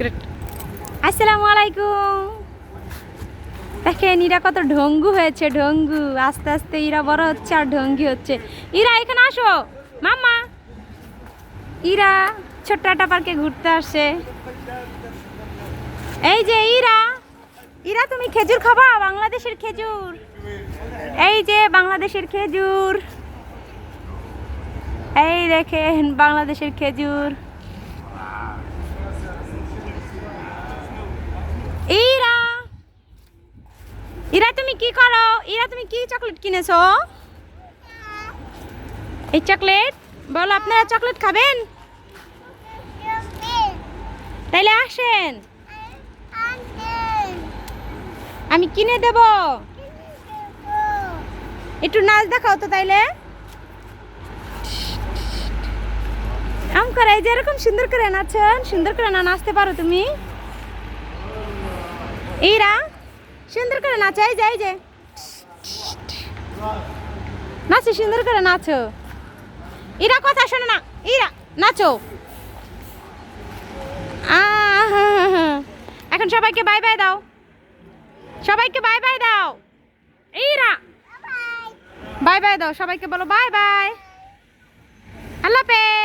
Secret আসসালামু আলাইকুম দেখেন ইরা কত ঢঙ্গু হয়েছে, ঢঙ্গু। আস্তে আস্তে ইরা বড় হচ্ছে আর ঢঙ্গি হচ্ছে। ইরা এখানে আসো। মাম্মা। ইরা ছোট্ট একটা পার্কে ঘুরতে আসে। এই যে ইরা ইরা তুমি খেজুর খাবা? বাংলাদেশের খেজুর। এই যে বাংলাদেশের খেজুর। এই দেখেন, বাংলাদেশের খেজুর ইরা ইরা, তুমি কি করো? ইরা, তুমি কি চকলেট কিনেছো? এই চকলেট বলো, আপনারা চকলেট খাবেন? তাইলে আসেন। আমি কিনে দেব। একটু নাচ দেখাও তো তাইলে। আম এই যে এরকম সুন্দর করে নাচেন, সুন্দর করে না নাচতে পারো তুমি। ইরা সুন্দর করে নাচো এই যে এই যে। নাচো সুন্দর করে নাচো। ইরা কথা শোনো না ইরা নাচো। এখন সবাইকে বাই বাই দাও। সবাইকে বাই বাই দাও। ইরা। বাই বাই দাও সবাইকে বলো বাই বাই আল্লাহ হাফেজ।